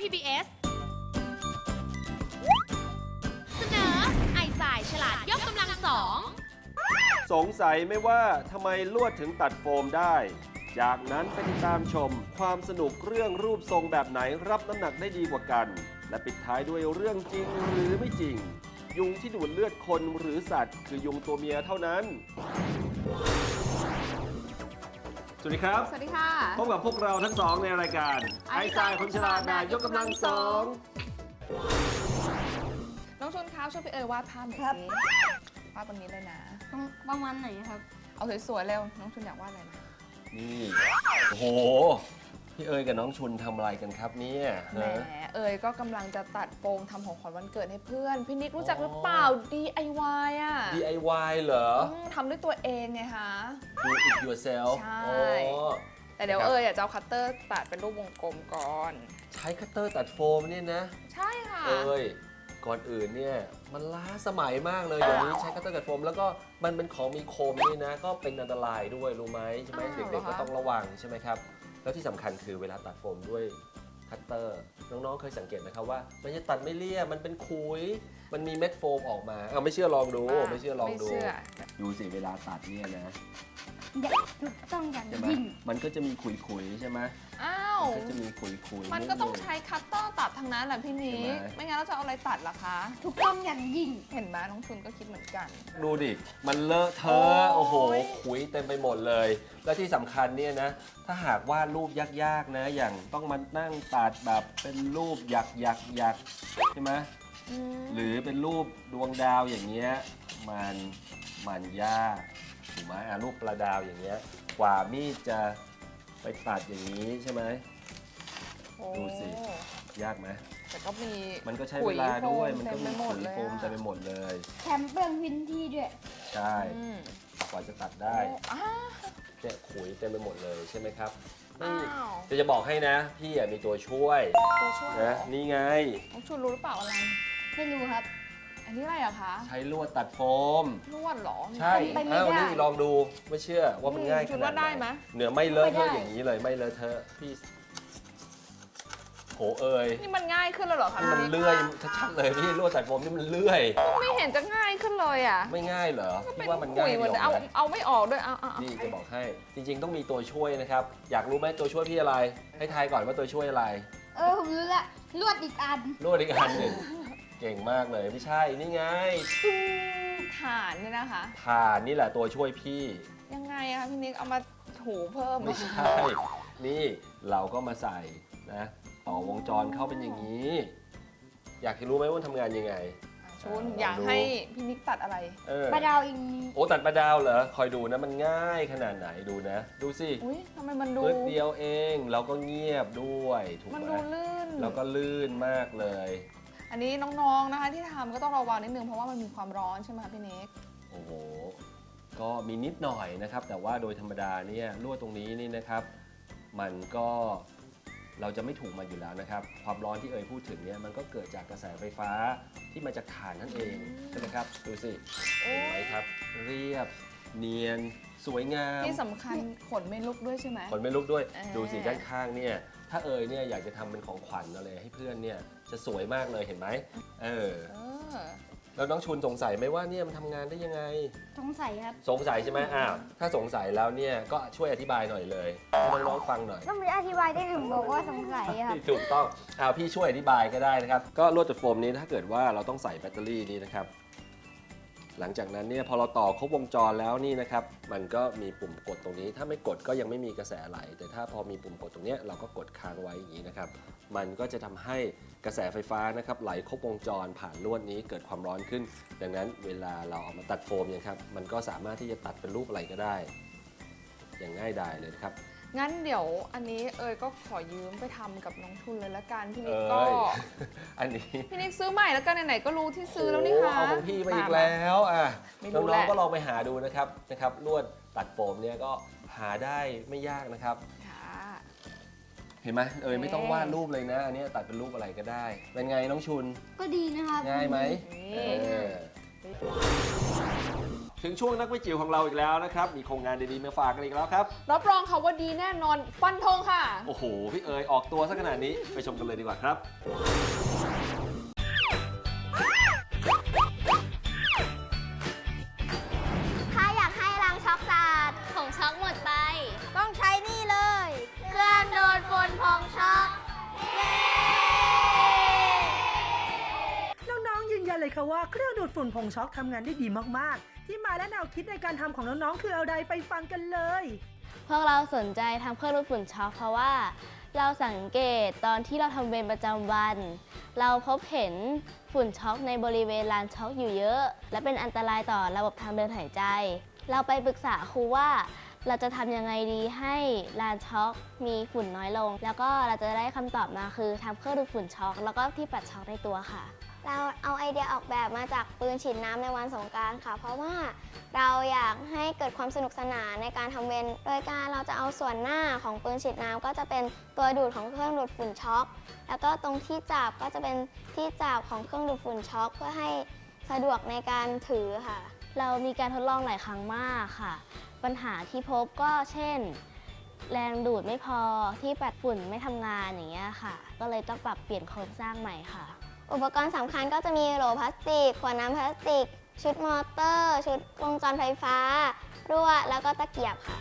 PBS เสนอไอสายฉลาดยกกำลังสองสงสัยไหม่ว่าทำไมลวดถึงตัดโฟมได้ จากนั้นไปติดตามชม ความสนุกเรื่องรูปทรงแบบไหนรับน้ำหนักได้ดีกว่ากัน และปิดท้ายด้วยเรื่องจริงหรือไม่จริง ยุงที่ดูดเลือดคนหรือสัตว์ คือยุงตัวเมียเท่านั้น วัสดีครับ สวัสดีค่ะ พบกับพวกเราทั้งสองในรายการไอ้ไอ้จ่าจ่ายยคนฉลาดนายกกำลังสองน้องชนคะช่วยพี่เอ๋ยวาดภาพหน่อยครับ สิวาดบนนี้เลยนะ ต้องประมาณไหนครับ เอาสวยๆเร็วน้องชนอยากวาดอะไรนะนี่ โอ้โห พี่เอ๋ยกับน้องชุนทำอะไรกันครับเนี่ยแหมฮะ เอ๋ยก็กำลังจะตัดโปรงทำของขวัญวันเกิดให้เพื่อน พี่นิกรู้จักอ๋อหรือเปล่า DIY อะ DIY เหรอ อืมทำด้วยตัวเองไงคะ Do it yourself ใช่ อ๋อ แต่เดี๋ยวครับ เอ๋ยอยากจะเอาคัตเตอร์ตัดเป็นรูปวงกลมก่อน ใช้คัตเตอร์ตัดโฟมเนี่ยนะ ใช่ค่ะ เอ้ย ก่อนอื่นเนี่ย มันล้าสมัยมากเลยเดี๋ยวนี้ใช้คัตเตอร์ตัดโฟม แล้วก็มันเป็นของมีคมนี่นะ ก็เป็นอันตรายด้วยรู้ไหมใช่ไหมอ้าวเด็กๆเหรก็อคะ ต้องระวังใช่ไหมครับ แล้วที่สำคัญคือเวลาตัดโฟมด้วยคัตเตอร์ น้องๆเคยสังเกตไหมครับว่า มันจะตัดไม่เลี่ยมมันเป็นขุย มันมีเม็ดโฟมออกมาเอาไม่เชื่อลองดู ไม่เชื่อลองดู ไม่เชื่อดูสิเวลาตัดเนี่ยนะเด็กถูกต้องอย่างใช่ไหมยิ่งมันก็จะมีขุยๆใช่ไหมอ้าวมัน ก็จะมีขุยๆมันก็ต้องดงใช้คัตเตอร์ตัดทั้งนั้นแหละพี่นิกใช่ไหมไม่งั้นเราจะเอาอะไรตัดล่ะคะ ถูกต้องอย่างยิ่ง เห็นไหมน้องชุนก็คิดเหมือนกัน ดูดิ มันเลอะเทอะโอ้โอ้โหยขุยเต็มไปหมดเลย และที่สำคัญเนี่ยนะ ถ้าหากวาดรูปยากๆนะ อย่างต้องมานั่งตัดแบบเป็นรูปหยักหยักหยักใช่ไหมอืมหรือเป็นรูปดวงดาวอย่างเงี้ยมันมันยากถูกไหมอะรูปปลาดาวอย่างเงี้ยกว่ามีดจะ ไปตัดอย่างนี้ใช่ไหม โอ้ดูสิ ยากไหมแต่ก็มีมันก็ใช้เวลาด้วยขุมันโฟก็เต็มีไปหมขุดยเลยโฟมเต็มไปหมดเลย แถมเปลืองพื้นที่ด้วยใช่อืมกว่าจะตัดได้โอ้อ้า เนี่ยขุยเต็มไปหมดเลยใช่ไหมครับอ้านี่วจะจะบอกให้นะ พี่อะมีตัวช่วยตัวช่วยเหรนะอนี่ไง น้องชุนรู้หรือเปล่าอะไร ไม่รู้ครับ อันนี้อะไรอะคะใช้ลวดตัดโฟม นวดเหรอใช่เป็นไปไม่อ้าวได้ นี่ลองดูไม่เชื่อว่ามันง่ายขชุนนาดว่าไหนได้ไหมเนื้อไม่เลอะเทอะไม่ได้ อย่างนี้เลยไม่เลอะเทอะพี่โหเอ่ยนี่มันง่ายขึ้นแล้วเหรอคะนี่มันพี่เลื่อยชัดๆเลยพี่ลวดตัดโฟมนี่มันเลื่อย ไม่เห็นจะง่ายขึ้นเลยอะไม่ง่ายเหรอเป็พี่นว่ามันขุง่ายยหมดเดีเลยยวเอานะเอาไม่ออกด้วยเอาเอาเอานี่จะบอกให้ จริง ๆ ต้องมีตัวช่วยนะครับ อยากรู้ไหมตัวช่วยพี่อะไร ให้ทายก่อนว่าตัวช่วยอะไร เออผมรู้ละลวดอีกอัน ลวดอีกอันหนึ่ง เก่งมากเลย ไม่ใช่ นี่ไงฐานเนี่ยนะคะถ่านนี่แหละตัวช่วยพี่ ยังไงอะคะพี่นิกเอามาถูเพิ่มไม่ใช่ นี่เราก็มาใส่นะ ต่อวงจรเข้าเป็นอย่างนี้ อยากรู้ไหมว่ามันทำงานยังไงชุนลองดูอยากให้พี่นิกตัดอะไร เออปลาดาวอิงโอ้ตัดปลาดาวเหรอ คอยดูนะมันง่ายขนาดไหนดูนะ ดูสิอุ้ยทำไมมันดูเพื่อเดียวเอง เราก็เงียบด้วย ถูกมันไหมดูลื่น แล้วก็ลื่นมากเลย อันนี้น้องๆนะคะที่ทำก็ต้องระวังนิดนึงเพราะว่ามันมีความร้อนใช่ไหมคะพี่นิกโอ้โห ก็มีนิดหน่อยนะครับ แต่ว่าโดยธรรมดาเนี่ยลวดตรงนี้นี่นะครับ มันก็เราจะไม่ถูกมันอยู่แล้วนะครับ ความร้อนที่เอ่ยพูดถึงเนี่ยมันก็เกิดจากกระแสไฟฟ้าที่มาจากถ่านนั่นเองใช่ไหมครับ ดูสิโอ้เห็นไหมยครับ เรียบ เนียน สวยงาม ที่สำคัญขนไม่ลุกด้วยใช่ไหม ขนไม่ลุกด้วย เออดูสิด้านข้างเนี่ย ถ้าเอ่ยเนี่ยอยากจะทำเป็นของขวัญอะไรให้เพื่อนเนี่ยจะสวยมากเลยเห็นไหมเออเออแล้วน้องชุนสงสัยไหมว่าเนี่ยมันทำงานได้ยังไง สงสัยครับ สงสัยใช่ไหมอ้าวถ้าสงสัยแล้วเนี่ยก็ช่วยอธิบายหน่อยเลยให้น้องๆฟังหน่อย ต้องมีอธิบายได้ถึงบอกว่าสงสัยครับ ถูกต้องอ้าวพี่ช่วยอธิบายก็ได้นะครับ ก็ลวดตัดโฟมนี้ถ้าเกิดว่าเราต้องใส่แบตเตอรี่นี้นะครับ หลังจากนั้นเนี่ยพอเราต่อครบวงจรแล้วนี่นะครับ มันก็มีปุ่มกดตรงนี้ ถ้าไม่กดก็ยังไม่มีกระแสไหล แต่ถ้าพอมีปุ่มกดตรงเนี้ยเราก็กดค้างไว้อย่างนี้นะครับ มันก็จะทำให้กระแสไฟฟ้านะครับไหลครบวงจรผ่านลวดนี้เกิดความร้อนขึ้น ดังนั้นเวลาเราเอามาตัดโฟมเนี่ยครับ มันก็สามารถที่จะตัดเป็นรูปอะไรก็ได้ อย่างง่ายดายเลยครับ งั้นเดี๋ยวอันนี้เอยก็ขอยืมไปทำกับน้องทุนเลยละกันพี่นิเอ้กก็ยอันนี้พี่นิกซื้อใหม่แล้วกันไหนๆก็รู้ที่ซื้อแล้วนี่โคะเอาของพี่มาอีกแล้วอะไม่รู้น้แหองละ ๆก็ลองไปหาดูนะครับนะครับลวดตัดโฟมเนี่ยก็หาได้ไม่ยากนะครับ ค่ะ เห็นไหมเอยโอเคไม่ต้องวาดรูปเลยนะอันเนี้ยตัดเป็นรูปอะไรก็ได้ เป็นไงน้องชุนก็ดีนะครับ ง่ายไหมนี่ เออ ถึงช่วงนักวิจิ๋วของเราอีกแล้วนะครับ มีโครงงานดีๆมาฝากกันอีกแล้วครับ รับรองค่ะว่าดีแน่นอนฟันธงค่ะ โอ้โห พี่เอ๋ยออกตัวซะขนาดนี้ ไปชมกันเลยดีกว่าครับ ถ้าอยากให้ล้างช็อกสะอาดผงช็อกหมดไป ต้องใช้นี่เลย เครื่องโดนฝุ่นผงช็อก น้องๆยืนยันเลยค่ะว่าเครื่องดูดฝุ่นผงช็อกทำงานได้ดีมากๆ ที่มาและแนวคิดในการทำของน้องๆ คืออะไรไปฟังกันเลย พวกเราสนใจทำเครื่องดูดฝุ่นช็อกเพราะว่า เราสังเกตตอนที่เราทำเวรประจำวัน เราพบเห็นฝุ่นช็อกในบริเวณลานช็อกอยู่เยอะ และเป็นอันตรายต่อระบบทางเดินหายใจ เราไปปรึกษาครูว่าเราจะทำยังไงดีให้ลานช็อกมีฝุ่นน้อยลง แล้วก็เราจะได้คำตอบมาคือทำเครื่องดูดฝุ่นช็อก แล้วก็ที่ปัดช็อกในตัวค่ะ เราเอาไอเดียออกแบบมาจากปืนฉีดน้ำในวันสงกรารค่ะ เพราะว่าเราอยากให้เกิดความสนุกสนานในการทำเวรโดยการเราจะเอาส่วนหน้าของปืนฉีดน้ำก็จะเป็นตัวดูดของเครื่องดูดฝุ่นช็อก แล้วก็ตรงที่จับก็จะเป็นที่จับของเครื่องดูดฝุ่นช็อก เพื่อให้สะดวกในการถือค่ะ เรามีการทดลองหลายครั้งมากค่ะ ปัญหาที่พบก็เช่น แรงดูดไม่พอที่ปัดฝุ่นไม่ทำงานอย่างเงี้ยค่ะ ก็เลยต้องปรับเปลี่ยนโครงสร้างใหม่ค่ะ อุปกรณ์สำคัญก็จะมีโหลพลาสติก ขวดน้ำพลาสติก ชุดมอเตอร์ ชุดวงจรไฟฟ้ารั่วแล้วก็ตะเกียบค่ะ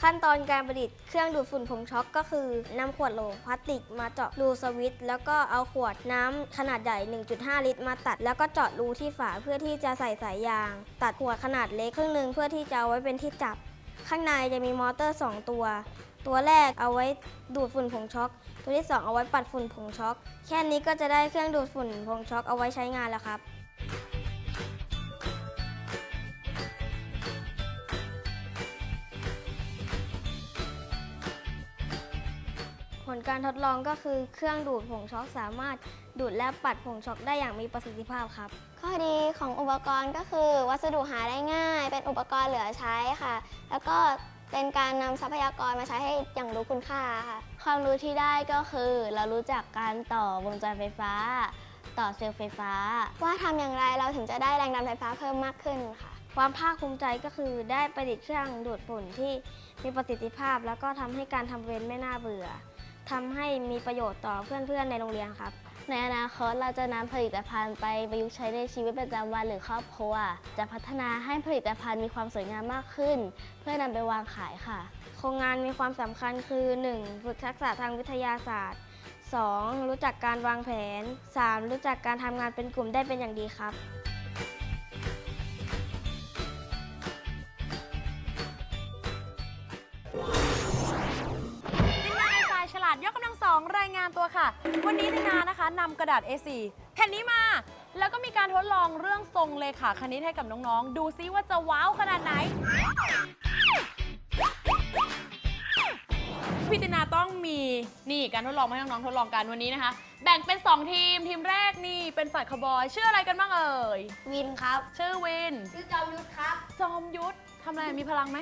ขั้นตอนการประดิษฐ์เครื่องดูดฝุ่นผงช็อกก็คือนำขวดโหลพลาสติกมาเจาะรูสวิตช์แล้วก็เอาขวดน้ำขนาดใหญ่ 1.5 ลิตรมาตัด แล้วก็เจาะรูที่ฝาเพื่อที่จะใส่สายยาง ตัดขวดขนาดเล็กครึ่งหนึ่งเพื่อที่จะเอาไว้เป็นที่จับ ข้างในจะมีมอเตอร์ 2 ตัว ตัวแรกเอาไว้ดูดฝุ่นผงช็อก ตัวที่ 2 เอาไว้ปัดฝุ่นผงช็อก แค่นี้ก็จะได้เครื่องดูดฝุ่นผงช็อกเอาไว้ใช้งานแล้วครับผลการทดลองก็คือเครื่องดูดผงช็อกสามารถดูดและปัดผงช็อกได้อย่างมีประสิทธิภาพครับ ข้อดีของอุปกรณ์ก็คือ วัสดุหาได้ง่าย เป็นอุปกรณ์เหลือใช้ค่ะ แล้วก็ เป็นการนำทรัพยากรมาใช้ให้อย่างรู้คุณค่าค่ะ ความรู้ที่ได้ก็คือเรารู้จักการต่อวงจรไฟฟ้า ต่อเซลล์ไฟฟ้า ว่าทำอย่างไรเราถึงจะได้แรงดันไฟฟ้าเพิ่มมากขึ้นค่ะ ความภาคภูมิใจก็คือได้ประดิษฐ์เครื่องดูดฝุ่นที่มีประสิทธิภาพ แล้วก็ทำให้การทำเวรไม่น่าเบื่อทำให้มีประโยชน์ต่อเพื่อนๆในโรงเรียนครับ ในอนาคตเราจะนำผลิตภัณฑ์ไปประยุกต์ใช้ในชีวิตประจำวันหรือครอบครัว จะพัฒนาให้ผลิตภัณฑ์มีความสวยงามมากขึ้น เพื่อนำไปวางขายค่ะ โครงงานมีความสำคัญคือ 1. ฝึกทักษะทางวิทยาศาสตร์ 2. รู้จักการวางแผน 3. รู้จักการทำงานเป็นกลุ่มได้เป็นอย่างดีครับายงานตัวค่ะ วันนี้ตินานะคะนำกระดาษ A4 แผ่นนี้มา แล้วก็มีการทดลองเรื่องทรงเลขาคณิตให้กับน้องๆ ดูซิว่าจะว้าวขนาดไหน พี่ตินาต้องมีนี่การทดลองมาให้น้องๆทดลองกันวันนี้นะคะ แบ่งเป็น 2 ทีมทีมแรกนี่เป็นฝ่ายคาวบอยชื่ออะไรกันบ้างเอ่ยวินครับชื่อวิน ชื่อจอมยุทธครับจอมยุทธทำอะไรมีพลังไหม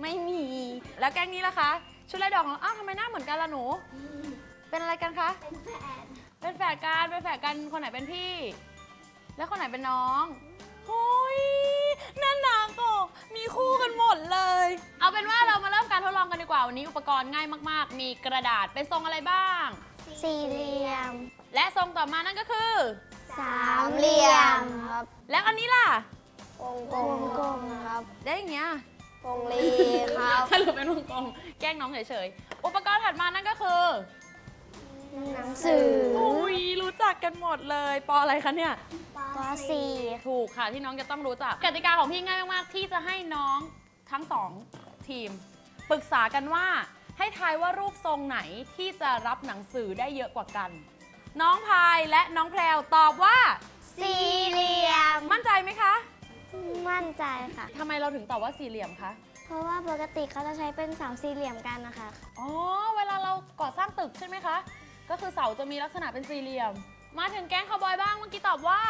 ไม่มี แล้วแก๊งนี้ล่ะคะ ชุดลายดอกเหรออ้าวทำไมหน้าเหมือนกันล่ะหนู เป็นอะไรกันคะเป็นแฝดกันเป็นแฝดกันคนไหนเป็นพี่ แล้วคนไหนเป็นน้องโอ้ยน่ารักอะมีคู่กันหมดเลย เอาเป็นว่าเรามาเริ่มการทดลองกันดีกว่า วันนี้อุปกรณ์ง่ายมาก ๆ มีกระดาษเป็นทรงอะไรบ้าง สี่เหลี่ยม และทรงต่อมานั่นก็คือ สามเหลี่ยมครับแล้วอันนี้ล่ะ วงกลมครับได้อย่างเงี้ย วงรีครับ สรุปเป็นวงกลมแกล้งน้องเฉยๆ อุปกรณ์ถัดมานั่นก็คือ หนังสืออุ้ยรู้จักกันหมดเลยปออะไรคะเนี่ยปสี่ถูกค่ะที่น้องจะต้องรู้จักกติกาของพี่ง่ายมากๆที่จะให้น้องทั้งสองทีม ปรึกษากันว่าให้ทายว่ารูปทรงไหนที่จะรับหนังสือได้เยอะกว่ากัน น้องพายและน้องแพรวตอบว่า สี่เหลี่ยม มั่นใจไหมคะมั่นใจค่ะ ทำไมเราถึงตอบว่าสี่เหลี่ยมคะเพราะว่าปกติเขาจะใช้เป็นสามสี่เหลี่ยมกันนะคะ อ๋อเวลาเราก่อสร้างตึกใช่ไหมคะ ก็คือเสาจะมีลักษณะเป็นสี่เหลี่ยม มาถึงแก๊งคาวบอยบ้างเมื่อกี้ตอบว่า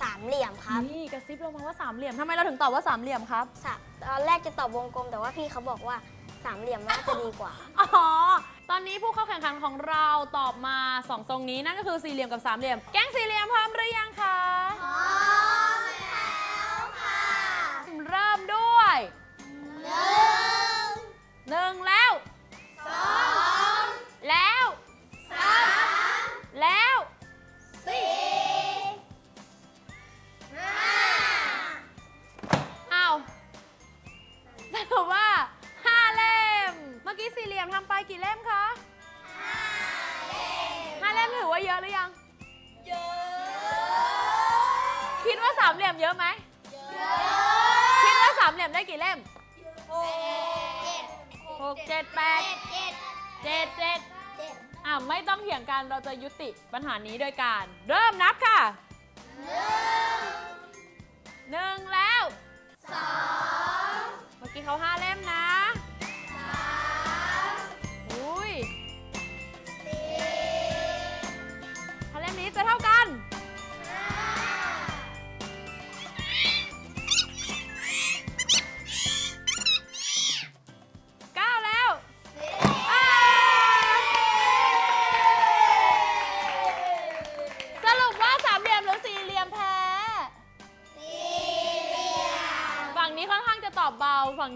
สามเหลี่ยมครับนี่กระซิบเรามาว่าสามเหลี่ยมทำไมเราถึงตอบว่าสามเหลี่ยมครับ สามตอนแรกจะตอบวงกลม แต่ว่าพี่เขาบอกว่าสามเหลี่ยมน่าจะดีกว่า อ๋อ ตอนนี้ผู้เข้าแข่งขันของเราตอบมาสองตรงนี้นั่นก็คือสี่เหลี่ยมกับสามเหลี่ยม แก๊งสี่เหลี่ยมพร้อมหรือยังคะ พร้อมแล้วค่ะ เริ่มด้วยหนึ่งหนึ่งแล้ว สี่เหลี่ยมทำไปกี่เล่มคะห้าเล่มห้าเล่มถือว่าเยอะหรือยัง เยอะ คิดว่าสามเหลี่ยมเยอะไหมเยอะ คิดว่าสามเหลี่ยมได้กี่เล่มหกเจ็ดแปดเจ็ดเจ็ดอ่าไม่ต้องเถียงกันเราจะยุติปัญหานี้โดยการ เริ่มนับค่ะหนึ่งแล้วเมื่อกี้เขาห้าเล่มนะ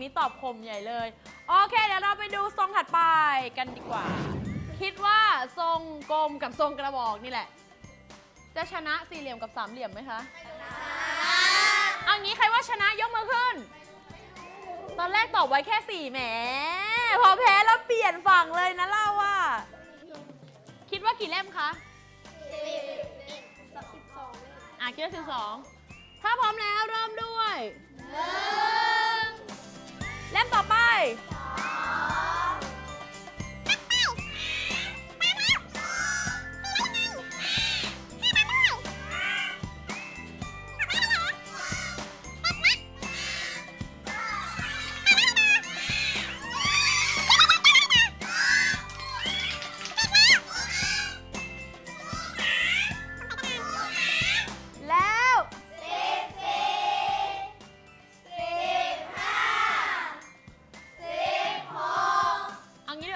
นี้ตอบคมใหญ่เลย โอเคเดี๋ยวเราไปดูทรงถัดไปกันดีกว่า คิดว่าทรงกลมกับทรงกระบอกนี่แหละ จะชนะสี่เหลี่ยมกับสามเหลี่ยมไหมคะชนะเอางี้ใครว่าชนะยกมือขึ้น ตอนแรกตอบไว้แค่สี่แหม พอแพ้แล้วเปลี่ยนฝั่งเลยนะเราอะคิดว่ากี่เล่มคะอะคิดว่าสิบสองถ้าพร้อมแล้วเริ่มด้วยเล่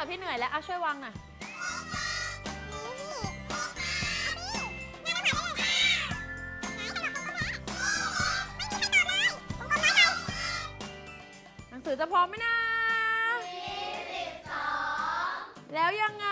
พี่เหนื่อยแล้วเอาช่วยวางหน่อยหนังสือจะพร้อมไหมนะ แล้วยังไง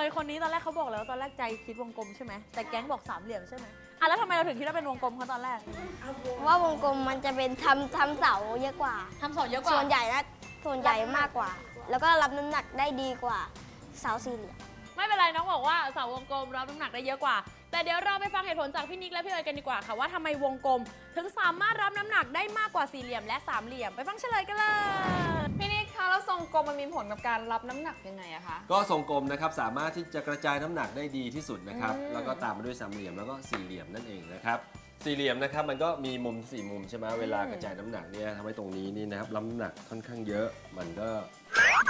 เลยคนนี้ตอนแรกเขาบอกแล้วตอนแรกใจคิดวงกลมใช่ไหมแต่แก๊งบอกสามเหลี่ยมใช่ไหมอะแล้วทำไมเราถึงคิดว่าเป็นวงกลมเขาตอนแรกว่าวงกลมมันจะเป็นทำทำเสาเยอะกว่า ทำสองเยอะกว่าส่วนใหญ่นะส่วนใหญ่มากกว่า แล้วก็รับน้ำหนักได้ดีกว่าเสาสี่เหลี่ยมไม่เป็นไรน้องบอกว่าเสาวงกลมรับน้ำหนักได้เยอะกว่า แต่เดี๋ยวเราไปฟังเหตุผลจากพี่นิกและพี่เอ๋ยกันดีกว่าค่ะว่าทำไมวงกลม ถึงสามารถรับน้ำหนักได้มากกว่าสี่เหลี่ยมและสามเหลี่ยมไปฟังเฉลยกันเลยพี่นิก คะแล้วทรงกลมมันมีผลกับการรับน้ำหนักยังไงอะคะ ก็ทรงกลมนะครับสามารถที่จะกระจายน้ำหนักได้ดีที่สุดนะครับ อืม แล้วก็ตามมาด้วยสามเหลี่ยมแล้วก็สี่เหลี่ยมนั่นเองนะครับสี่เหลี่ยมนะครับมันก็มีมุมสี่มุมใช่ไหมเวลากระจายน้ำหนักเนี่ยทำให้ตรงนี้นี่นะครับรับน้ำหนักค่อนข้างเยอะ มันก็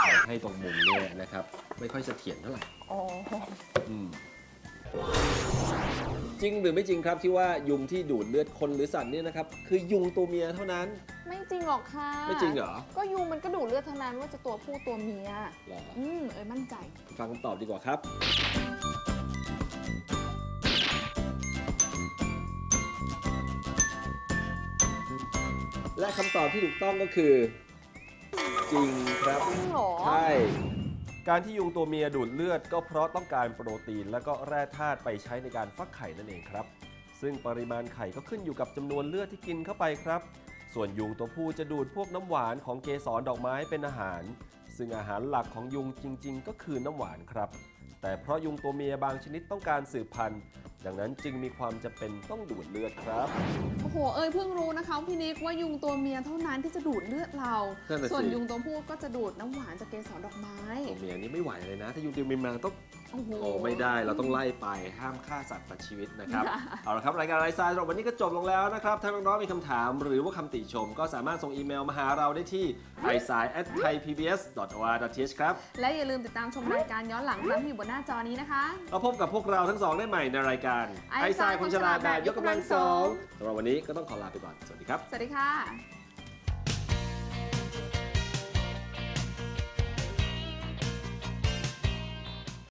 ทำให้ตรงมุมเนี่ยนะครับไม่ค่อยเสถียรเท่าไหร่อ๋ออืม จริงหรือไม่จริงครับที่ว่ายุงที่ดูดเลือดคนหรือสัตว์เนี่ยนะครับคือยุงตัวเมียเท่านั้น ไม่จริงหรอกค่ะไม่จริงเหรอ ก็ยุงมันก็ดูดเลือดทั้งนั้นว่าจะตัวผู้ตัวเมียเหรอ อืมเอ้ยมั่นใจ ฟังคำตอบดีกว่าครับ และคำตอบที่ถูกต้องก็คือ จริงครับ จริงเหรอ ใช่ การที่ยุงตัวเมียดูดเลือดก็เพราะต้องการโปรตีน และก็แร่ธาตุไปใช้ในการฟักไข่นั่นเองครับ ซึ่งปริมาณไข่ก็ขึ้นอยู่กับจำนวนเลือดที่กินเข้าไปครับ ส่วนยุงตัวผู้จะดูดพวกน้ำหวานของเกสรดอกไม้เป็นอาหาร ซึ่งอาหารหลักของยุงจริง ๆ ก็คือน้ำหวานครับ แต่เพราะยุงตัวเมียบางชนิดต้องการสืบพันธุ์ ดังนั้นจึงมีความจำเป็นต้องดูดเลือดครับ โอ้โห เอ้ยเพิ่งรู้นะคะพี่นิกว่ายุงตัวเมียเท่านั้นที่จะดูดเลือดเรา นั่นน่ะสิ ส่วนยุงตัวผู้ก็จะดูดน้ำหวานจากเกสรดอกไม้ ตัวเมียนี่ไม่ไหวเลยนะ ถ้ายุงตัวเมียมาต้องโอ้โห โอ้ไม่ได้เราต้องไล่ไปห้ามฆ่าสัตว์ตัดชีวิตนะครับ เอาละครับรายการไลฟ์สไตล์สำหรับวันนี้ก็จบลงแล้วนะครับ ถ้าน้องๆมีคำถามหรือว่าคำติชม ก็สามารถส่งอีเมลมาหาเราได้ที่ i s i at thaipbs.or.th ครับและอย่าลืมติดตามชมรายการย้อนหลังซ้ำที่อยู่บนหน้าจอนี้นะคะ เราพบกับพวกเราทั้งสองได้ใหม่ในรายการไอไอซ์ซายคนฉลาดแบบยกกำลังสองยกกำลังสองสำหรับวันนี้ก็ต้องขอลาไปก่อน สวัสดีครับ สวัสดีค่ะ